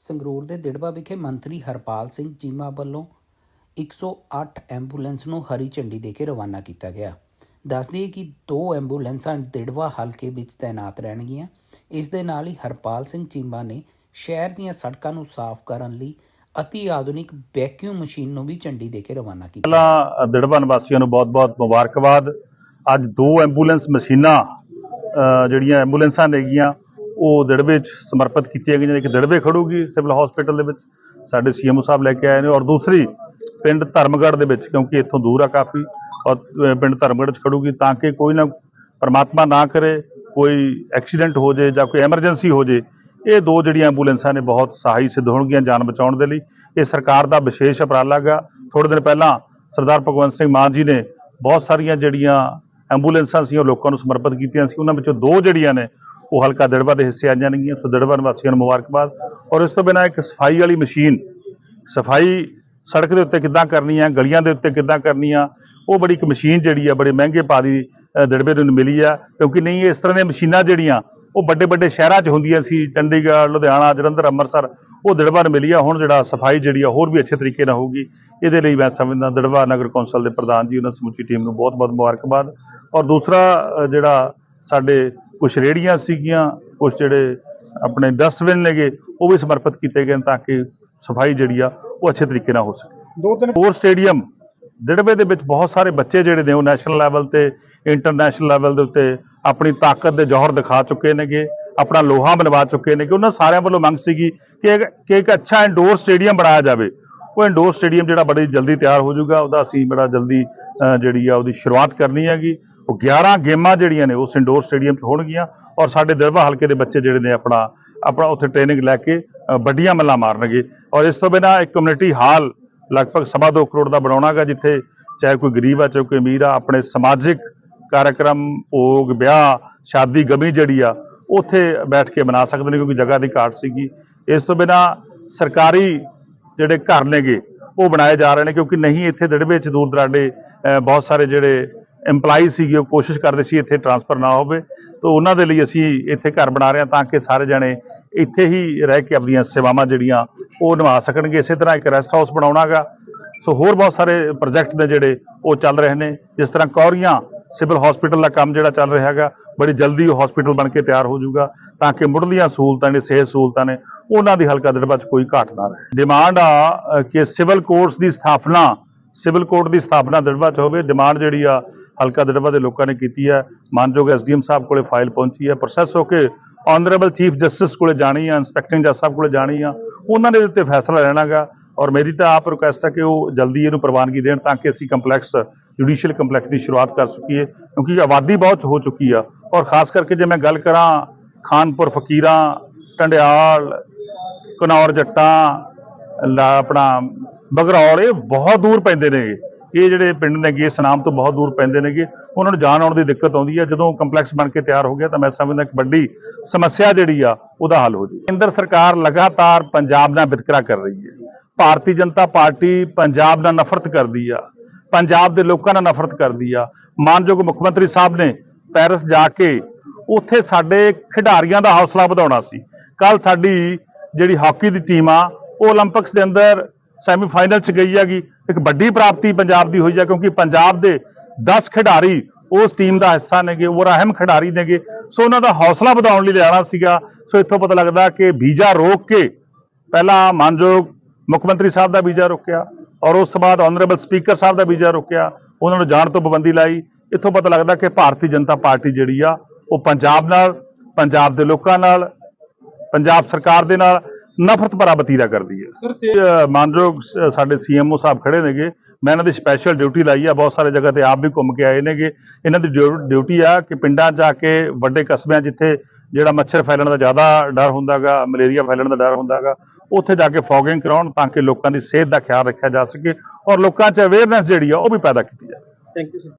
ਸੰਗਰੂਰ ਦੇ ਦਿੜਬਾ ਵਿਖੇ ਮੰਤਰੀ ਹਰਪਾਲ ਸਿੰਘ ਚੀਮਾ ਵੱਲੋਂ 108 ਐਂਬੂਲੈਂਸ ਨੂੰ ਹਰੀ ਝੰਡੀ ਦੇ ਕੇ ਰਵਾਨਾ ਕੀਤਾ ਗਿਆ। ਦੱਸ ਦਈਏ ਕਿ ਦੋ ਐਂਬੂਲੈਂਸਾਂ ਦਿੜਬਾ ਹਲਕੇ ਵਿੱਚ ਤਾਇਨਾਤ ਰਹਿਣਗੀਆਂ। ਇਸ ਦੇ ਨਾਲ ਹੀ ਹਰਪਾਲ ਸਿੰਘ ਚੀਮਾ ਨੇ ਸ਼ਹਿਰ ਦੀਆਂ ਸੜਕਾਂ ਨੂੰ ਸਾਫ਼ ਕਰਨ ਲਈ ਅਤੀ ਆਧੁਨਿਕ ਵੈਕਿਊਮ ਮਸ਼ੀਨ ਨੂੰ ਵੀ ਝੰਡੀ ਦੇ ਕੇ ਰਵਾਨਾ ਕੀਤਾ। ਪਹਿਲਾਂ ਦਿੜਬਾ ਨਿਵਾਸੀਆਂ ਨੂੰ ਬਹੁਤ-ਬਹੁਤ ਮੁਬਾਰਕਬਾਦ। ਅੱਜ ਦੋ ਐਂਬੂਲੈਂਸ ਮਸ਼ੀਨਾਂ ਜਿਹੜੀਆਂ ਐਂਬੂਲੈਂਸਾਂ ਨੇਗੀਆਂ ਉਹ ਦਿੜਬੇ 'ਚ ਸਮਰਪਿਤ ਕੀਤੀਆਂ ਗਈਆਂ ਇੱਕ ਦਿੜਬੇ ਖੜੂਗੀ ਸਿਵਲ ਹਸਪੀਟਲ ਦੇ ਵਿੱਚ। ਸਾਡੇ ਸੀਐਮਓ ਸਾਹਿਬ ਲੈ ਕੇ ਆਏ ਨੇ ਔਰ ਦੂਸਰੀ ਪਿੰਡ ਧਰਮਗੜ੍ਹ ਦੇ ਵਿੱਚ, ਕਿਉਂਕਿ ਇੱਥੋਂ ਦੂਰ ਆ ਕਾਫੀ, ਔਰ ਪਿੰਡ ਧਰਮਗੜ੍ਹ 'ਚ ਖੜੂਗੀ ਤਾਂ ਕਿ ਕੋਈ ਨਾ ਪਰਮਾਤਮਾ ਨਾ ਕਰੇ, ਕੋਈ ਐਕਸੀਡੈਂਟ ਹੋ ਜੇ ਜਾਂ ਕੋਈ ਐਮਰਜੈਂਸੀ ਹੋ ਜੇ। ਇਹ ਦੋ ਜਿਹੜੀਆਂ ਐਂਬੂਲੈਂਸਾਂ ਨੇ ਬਹੁਤ ਸਹਾਈ ਸਿੱਧ ਹੋਣਗੀਆਂ ਜਾਨ ਬਚਾਉਣ ਦੇ ਲਈ। ਇਹ ਸਰਕਾਰ ਦਾ ਵਿਸ਼ੇਸ਼ ਉਪਰਾਲਾ ਗਾ। ਥੋੜੇ ਦਿਨ ਪਹਿਲਾਂ ਸਰਦਾਰ ਭਗਵੰਤ ਸਿੰਘ ਮਾਨ ਜੀ ਨੇ ਬਹੁਤ ਸਾਰੀਆਂ ਜਿਹੜੀਆਂ ਐਂਬੂਲੈਂਸਾਂ ਸੀ, ਉਹ ਲੋਕਾਂ ਨੂੰ ਸਮਰਪਿਤ ਕੀਤੀਆਂ ਸੀ। ਉਹਨਾਂ ਵਿੱਚੋਂ ਦੋ ਜਿਹੜੀਆਂ ਨੇ ਉਹ ਹਲਕਾ ਦਿੜਬਾ ਦੇ ਹਿੱਸੇ ਆ ਜਾਣਗੀਆਂ ਸੋ ਦੜਬਾ ਨਿਵਾਸੀਆਂ ਨੂੰ ਮੁਬਾਰਕਬਾਦ। ਔਰ ਇਸ ਤੋਂ ਬਿਨਾਂ ਇੱਕ ਸਫ਼ਾਈ ਵਾਲੀ ਮਸ਼ੀਨ ਸਫ਼ਾਈ ਸੜਕ ਦੇ ਉੱਤੇ ਕਿੱਦਾਂ ਕਰਨੀ ਆ ਗਲੀਆਂ ਦੇ ਉੱਤੇ ਕਿੱਦਾਂ ਕਰਨੀ ਆ ਉਹ ਬੜੀ ਇੱਕ ਮਸ਼ੀਨ ਜਿਹੜੀ ਆ ਬੜੇ ਮਹਿੰਗੇ ਪਾ ਦੀ ਅ, ਦਿੜਬੇ ਨੂੰ ਮਿਲੀ ਆ। ਕਿਉਂਕਿ ਨਹੀਂ ਇਸ ਤਰ੍ਹਾਂ ਦੀਆਂ ਮਸ਼ੀਨਾਂ ਜਿਹੜੀਆਂ ਉਹ ਵੱਡੇ ਵੱਡੇ ਸ਼ਹਿਰਾਂ 'ਚ ਹੁੰਦੀਆਂ ਸੀ ਚੰਡੀਗੜ੍ਹ ਲੁਧਿਆਣਾ ਜਲੰਧਰ ਅੰਮ੍ਰਿਤਸਰ ਉਹ ਦੜਬਾ ਨੂੰ ਮਿਲੀ ਆ। ਹੁਣ ਜਿਹੜਾ ਸਫ਼ਾਈ ਜਿਹੜੀ ਆ ਹੋਰ ਵੀ ਅੱਛੇ ਤਰੀਕੇ ਨਾਲ ਹੋਊਗੀ। ਇਹਦੇ ਲਈ ਮੈਂ ਸਮਝਦਾ ਦਿੜਬਾ ਨਗਰ ਕੌਂਸਲ ਦੇ ਪ੍ਰਧਾਨ ਜੀ ਉਹਨਾਂ ਸਮੁੱਚੀ ਟੀਮ ਨੂੰ ਬਹੁਤ ਬਹੁਤ ਮੁਬਾਰਕਬਾਦ। ਔਰ ਦੂਸਰਾ ਜਿਹੜਾ ਸਾਡੇ ਕੁਝ ਰੇੜੀਆਂ ਸੀਗੀਆਂ ਕੁਝ ਜਿਹੜੇ ਆਪਣੇ ਡਸਟਬਿਨ ਨੇਗੇ ਉਹ ਵੀ ਸਮਰਪਿਤ ਕੀਤੇ ਗਏ ਤਾਂ ਕਿ ਸਫ਼ਾਈ ਜਿਹੜੀ ਆ ਉਹ ਅੱਛੇ ਤਰੀਕੇ ਨਾਲ ਹੋ ਸਕੇ। ਦੋ ਤਿੰਨ ਹੋਰ ਸਟੇਡੀਅਮ ਦਿੜਬੇ ਦੇ ਵਿੱਚ ਬਹੁਤ ਸਾਰੇ ਬੱਚੇ ਜਿਹੜੇ ਨੇ ਉਹ ਨੈਸ਼ਨਲ ਲੈਵਲ ਤੇ ਇੰਟਰਨੈਸ਼ਨਲ ਲੈਵਲ ਦੇ ਉੱਤੇ ਆਪਣੀ ਤਾਕਤ ਦੇ ਜੌਹਰ ਦਿਖਾ ਚੁੱਕੇ ਨੇਗੇ ਆਪਣਾ ਲੋਹਾ ਮਨਵਾ ਚੁੱਕੇ ਨੇ ਕਿ ਉਹਨਾਂ ਸਾਰਿਆਂ ਵੱਲੋਂ ਮੰਗ ਸੀਗੀ ਕਿ ਇੱਕ- ਕਿ ਇੱਕ ਅੱਛਾ ਇੰਡੋਰ ਸਟੇਡੀਅਮ ਬਣਾਇਆ ਜਾਵੇ। ਉਹ ਇੰਡੋਰ ਸਟੇਡੀਅਮ ਜਿਹੜਾ ਬੜੀ ਜਲਦੀ ਤਿਆਰ ਹੋ ਜਾਊਗਾ, ਉਹਦਾ ਅਸੀਂ ਬੜਾ ਜਲਦੀ ਜਿਹੜੀ ਆ ਉਹਦੀ ਸ਼ੁਰੂਆਤ ਕਰਨੀ ਹੈਗੀ। ਉਹ 11 ਗੇਮਾਂ ਜਿਹੜੀਆਂ ਨੇ, ਉਸ ਇੰਡੋਰ ਸਟੇਡੀਅਮ 'ਚ ਹੋਣਗੀਆਂ ਔਰ ਸਾਡੇ ਦਿੜਬਾ ਹਲਕੇ ਦੇ ਬੱਚੇ ਜਿਹੜੇ ਨੇ ਆਪਣਾ ਆਪਣਾ ਉੱਥੇ ਟ੍ਰੇਨਿੰਗ ਲੈ ਕੇ ਵੱਡੀਆਂ ਮੱਲਾਂ ਮਾਰਨਗੇ। ਔਰ ਇਸ ਤੋਂ ਬਿਨਾਂ ਇੱਕ ਕਮਿਊਨਿਟੀ ਹਾਲ ਲਗਭਗ ਸਵਾ ਦੋ ਕਰੋੜ ਦਾ ਬਣਾਉਣਾਗਾ, ਜਿੱਥੇ ਚਾਹੇ ਕੋਈ ਗਰੀਬ ਆ, ਚਾਹੇ ਕੋਈ ਅਮੀਰ ਆ, ਆਪਣੇ ਸਮਾਜਿਕ ਕਾਰਜਕ੍ਰਮ ਭੋਗ, ਵਿਆਹ, ਸ਼ਾਦੀ, ਗਮੀ ਜਿਹੜੀ ਆ, ਉੱਥੇ ਬੈਠ ਕੇ ਮਨਾ ਸਕਦੇ ਨੇ, ਕਿਉਂਕਿ ਜਗ੍ਹਾ ਦੀ ਘਾਟ ਸੀਗੀ। ਇਸ ਤੋਂ ਬਿਨਾਂ ਸਰਕਾਰੀ ਜਿਹੜੇ ਘਰ ਨੇਗੇ, ਉਹ ਬਣਾਏ ਜਾ ਰਹੇ ਨੇ ਕਿਉਂਕਿ ਨਹੀਂ ਇੱਥੇ ਦਿੜਬੇ ਚ ਦੂਰ ਦਰਾਡੇ ਬਹੁਤ ਸਾਰੇ ਜਿਹੜੇ EMPLOYEE ਸੀਗੇ, ਉਹ ਕੋਸ਼ਿਸ਼ ਕਰਦੇ ਸੀ ਇੱਥੇ ਟਰਾਂਸਫਰ ਨਾ ਹੋਵੇ। ਤਾਂ ਉਹਨਾਂ ਦੇ ਲਈ ਅਸੀਂ ਇੱਥੇ ਘਰ ਬਣਾ ਰਹੇ ਹਾਂ ਤਾਂ ਕਿ ਸਾਰੇ ਜਣੇ ਇੱਥੇ ਹੀ ਰਹਿ ਕੇ ਆਪਣੀਆਂ ਸੇਵਾਵਾਂ ਜਿਹੜੀਆਂ, ਉਹ ਨਿਭਾ ਸਕਣਗੇ। ਇਸੇ ਤਰ੍ਹਾਂ ਇੱਕ ਰੈਸਟ ਹਾਊਸ ਬਣਾਉਣਾਗਾ ਸੋ ਹੋਰ ਬਹੁਤ ਸਾਰੇ ਪ੍ਰੋਜੈਕਟ ਨੇ ਜਿਹੜੇ, ਉਹ ਚੱਲ ਰਹੇ ਨੇ। ਜਿਸ ਤਰ੍ਹਾਂ ਕੌਰੀਆਂ ਸਿਵਲ ਹਸਪੀਟਲ ਦਾ ਕੰਮ ਜਿਹੜਾ ਚੱਲ ਰਿਹਾ ਹੈਗਾ, ਬੜੀ ਜਲਦੀ ਉਹ ਹਸਪੀਟਲ ਬਣ ਕੇ ਤਿਆਰ ਹੋ ਜਾਊਗਾ ਤਾਂ ਕਿ ਮੁੱਢਲੀਆਂ ਸਹੂਲਤਾਂ ਨੇ, ਸਿਹਤ ਸਹੂਲਤਾਂ ਨੇ, ਉਹਨਾਂ ਦੀ ਹਲਕਾ ਦਿੜਬਾ 'ਚ ਕੋਈ ਘਾਟ ਨਾ ਰਹੇ। ਡਿਮਾਂਡ ਆ ਕਿ ਸਿਵਲ ਕੋਰਸ ਦੀ ਸਥਾਪਨਾ ਸਿਵਲ ਕੋਰਟ ਦੀ ਸਥਾਪਨਾ ਦੜਬਾ 'ਚ ਹੋਵੇ, ਡਿਮਾਂਡ ਜਿਹੜੀ ਆ, ਹਲਕਾ ਦੜਬਾ ਦੇ ਲੋਕਾਂ ਨੇ ਕੀਤੀ ਹੈ। ਮਾਨਯੋਗ ਐਸਡੀਐਮ ਸਾਹਿਬ ਕੋਲੇ ਫਾਈਲ ਪਹੁੰਚੀ ਹੈ। ਪ੍ਰੋਸੈਸ ਹੋ ਕੇ ਆਨਰੇਬਲ ਚੀਫ ਜਸਟਿਸ ਕੋਲੇ ਜਾਣੀ ਆ ਇੰਸਪੈਕਟਿੰਗ ਜੱਜ ਸਾਹਿਬ ਕੋਲੇ ਜਾਣੀ ਆ, ਉਹਨਾਂ ਦੇ ਉੱਤੇ ਫੈਸਲਾ ਲੈਣਾਗਾ। ਔਰ ਮੇਰੀ ਤਾਂ ਆਪ ਰਿਕੁਐਸਟ ਹੈ ਕਿ ਉਹ ਜਲਦੀ ਇਹਨੂੰ ਪ੍ਰਵਾਨਗੀ ਦੇਣ ਤਾਂ ਕਿ ਅਸੀਂ ਕੰਪਲੈਕਸ ਜੁਡੀਸ਼ੀਅਲ ਕੰਪਲੈਕਸ ਦੀ ਸ਼ੁਰੂਆਤ ਕਰ ਸਕੀਏ, ਕਿਉਂਕਿ ਆਬਾਦੀ ਬਹੁਤ ਹੋ ਚੁੱਕੀ ਆ। ਔਰ ਖਾਸ ਕਰਕੇ ਜੇ ਮੈਂ ਗੱਲ ਕਰਾਂ ਖਾਨਪੁਰ, ਫਕੀਰਾਂ, ਟੰਡਿਆਲ ਘਨੌਰ ਜੱਟਾਂ, ਲਾ- ਆਪਣਾ ਬਗਰੌਲ ਇਹ ਬਹੁਤ ਦੂਰ ਪੈਂਦੇ ਨੇਗੇ। ਇਹ ਜਿਹੜੇ ਪਿੰਡ ਨੇਗੇ ਸਨਾਮ ਤੋਂ ਬਹੁਤ ਦੂਰ ਪੈਂਦੇ ਨੇਗੇ। ਉਹਨਾਂ ਨੂੰ ਜਾਣ ਆਉਣ ਦੀ ਦਿੱਕਤ ਆਉਂਦੀ ਹੈ ਜਦੋਂ ਕੰਪਲੈਕਸ ਬਣ ਕੇ ਤਿਆਰ ਹੋ ਗਿਆ ਤਾਂ ਮੈਂ ਸਮਝਦਾ ਇੱਕ ਵੱਡੀ ਸਮੱਸਿਆ ਜਿਹੜੀ ਆ, ਉਹਦਾ ਹੱਲ ਹੋ ਜੇ ਕੇਂਦਰ ਸਰਕਾਰ ਲਗਾਤਾਰ ਪੰਜਾਬ ਨਾਲ ਵਿਤਕਰਾ ਕਰ ਰਹੀ ਹੈ। ਭਾਰਤੀ ਜਨਤਾ ਪਾਰਟੀ ਪੰਜਾਬ ਨਾਲ ਨਫ਼ਰਤ ਕਰਦੀ ਆ। ਪੰਜਾਬ ਦੇ ਲੋਕਾਂ ਨਾਲ ਨਫ਼ਰਤ ਕਰਦੀ ਆ। ਮਾਨਯੋਗ ਮੁੱਖ ਮੰਤਰੀ ਸਾਹਿਬ ਨੇ ਪੈਰਿਸ ਜਾ ਕੇ ਉੱਥੇ ਸਾਡੇ ਖਿਡਾਰੀਆਂ ਦਾ ਹੌਸਲਾ ਵਧਾਉਣਾ ਸੀ। ਕੱਲ ਸਾਡੀ ਜਿਹੜੀ ਹਾਕੀ ਦੀ ਟੀਮ ਆ, ਉਹ 올림픽ਸ ਦੇ ਅੰਦਰ ਸੈਮੀਫਾਈਨਲ 'ਚ ਗਈ ਹੈਗੀ। ਇੱਕ ਵੱਡੀ ਪ੍ਰਾਪਤੀ ਪੰਜਾਬ ਦੀ ਹੋਈ ਹੈ ਕਿਉਂਕਿ ਪੰਜਾਬ ਦੇ 10 ਖਿਡਾਰੀ ਉਸ ਟੀਮ ਦਾ ਹਿੱਸਾ ਨੇਗੇ, ਉਹ ਅਹਿਮ ਖਿਡਾਰੀ ਨੇਗੇ। ਸੋ ਉਹਨਾਂ ਦਾ ਹੌਸਲਾ ਵਧਾਉਣ ਲਈ ਲਿਆਣਾ ਸੀਗਾ। ਸੋ ਇੱਥੋਂ ਪਤਾ ਲੱਗਦਾ ਕਿ ਵੀਜ਼ਾ ਰੋਕ ਕੇ ਪਹਿਲਾਂ ਮਾਨਯੋਗ ਮੁੱਖ ਮੰਤਰੀ ਸਾਹਿਬ ਦਾ ਵੀਜ਼ਾ ਰੋਕਿਆ ਔਰ ਉਸ ਤੋਂ ਬਾਅਦ ਆਨਰੇਬਲ ਸਪੀਕਰ ਸਾਹਿਬ ਦਾ ਵੀਜ਼ਾ ਰੋਕਿਆ। ਉਹਨਾਂ ਨੂੰ ਜਾਣ ਤੋਂ ਪਾਬੰਦੀ ਲਾਈ। ਇੱਥੋਂ ਪਤਾ ਲੱਗਦਾ ਕਿ ਭਾਰਤੀ ਜਨਤਾ ਪਾਰਟੀ ਜਿਹੜੀ ਆ, ਉਹ ਪੰਜਾਬ ਨਾਲ, ਪੰਜਾਬ ਦੇ ਲੋਕਾਂ ਨਾਲ, ਪੰਜਾਬ ਸਰਕਾਰ ਦੇ ਨਾਲ ਨਫ਼ਰਤ ਭਰਾ ਵਤੀਰਾ ਕਰਦੀ ਹੈ। ਮਾਨਯੋਗ ਸਾਡੇ ਸੀਐਮਓ ਸਾਹਿਬ ਖੜੇ ਨੇਗੇ। ਮੈਂ ਇਹਨਾਂ ਦੀ ਸਪੈਸ਼ਲ ਡਿਊਟੀ ਲਾਈ ਆ ਬਹੁਤ ਸਾਰੇ ਜਗ੍ਹਾ ਤੇ ਆਪ ਵੀ ਘੁੰਮ ਕੇ ਆਏ ਨੇਗੇ। ਇਹਨਾਂ ਦੀ ਡਿਊ- ਡਿਊਟੀ ਆ ਕਿ ਪਿੰਡਾਂ 'ਚ ਜਾ ਕੇ ਵੱਡੇ ਕਸਬਿਆਂ ਜਿੱਥੇ ਜਿਹੜਾ ਮੱਛਰ ਫੈਲਣ ਦਾ ਜ਼ਿਆਦਾ ਡਰ ਹੁੰਦਾਗਾ ਮਲੇਰੀਆ ਫੈਲਣ ਦਾ ਡਰ ਹੁੰਦਾਗਾ ਉੱਥੇ ਜਾ ਕੇ ਫੌਗਿੰਗ ਕਰਾਉਣ ਤਾਂ ਕਿ ਲੋਕਾਂ ਦੀ ਸਿਹਤ ਦਾ ਖਿਆਲ ਰੱਖਿਆ ਜਾ ਸਕੇ ਔਰ ਲੋਕਾਂ 'ਚ ਅਵੇਅਰਨੈਸ ਜਿਹੜੀ ਆ ਉਹ ਵੀ ਪੈਦਾ ਕੀਤੀ ਜਾਵੇ। Thank you sir